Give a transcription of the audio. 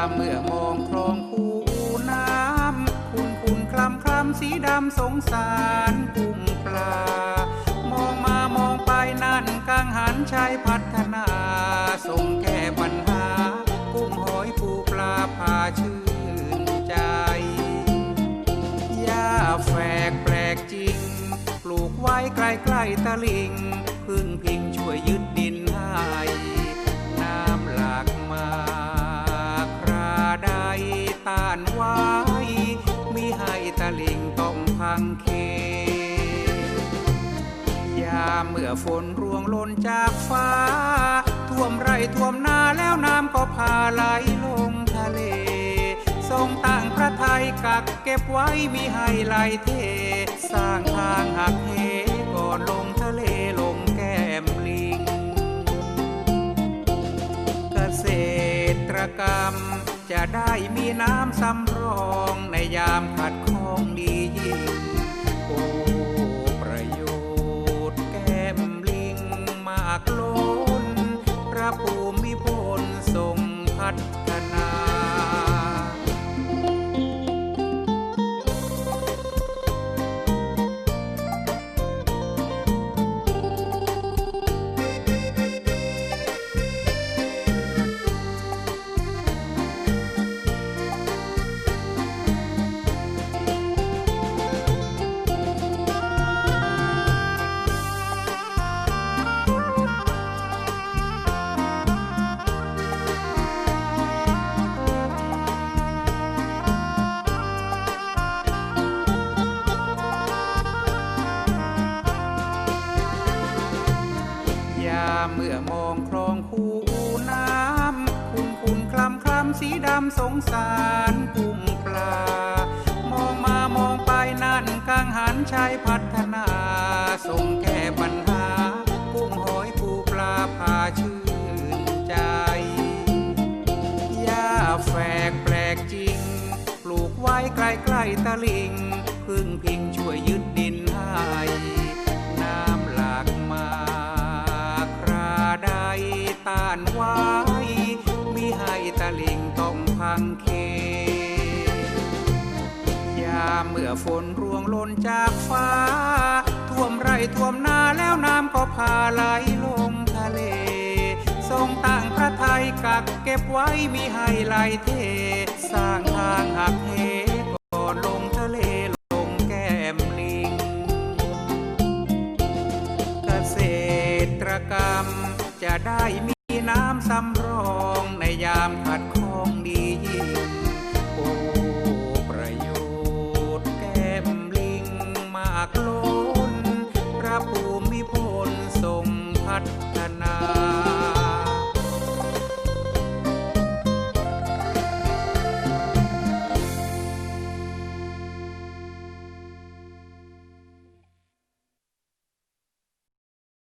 ามเมื่อมองคลองคูน้ำคุณคุณคลำคลำสีดำสงสารกุ้งปลา มองมามองไปนั่นกังหันชายพัฒนาส่งแก้ปัญหา กุ้งหอยปูปลาพาชื่นใจหญ้าแฝกแปลกจริง ปลูกไว้ใกล้ๆตะลิง พึ่งพิงช่วยยึดดิน ต้องพังเคยามเมื่อฝนร่วงหล่นจากฟ้า ท่วมไร่ท่วมนาแล้วน้ำก็พาไหลลงทะเล ทรงตั้งพระไทยกักเก็บไว้มีให้ไหลเท สร้างทางหักเหก่อนลงทะเลลงแก้มลิง เกษตรกรรมจะได้มีน้ำสำรองในยามขัดข้องดียิ่ง ภูมิพลทรงพัด เมื่อมองคลองคูน้ำคุณคุณคลำคลำสีดำสงสารกุ้งปลา มองมามองไปนั่นกังหันชายพัฒนาส่งแก้ปัญหา กุ้งหอยปูปลาพาชื่นใจหญ้าแฝกแปลกจริง ปลูกไว้ใกล้ๆตะลิง พึ่งพิงช่วยยึด ต้องพังเคยามเมื่อฝนร่วงหล่นจากฟ้า ท่วมไร่ท่วมนาแล้วน้ำก็พาไหลลงทะเล ทรงตั้งพระไทยกักเก็บไว้มีให้ไหลเท สร้างทางหักเหก่อนลงทะเลลงแก้มลิง เกษตรกรรมจะได้มีน้ำสำรองในยามขัด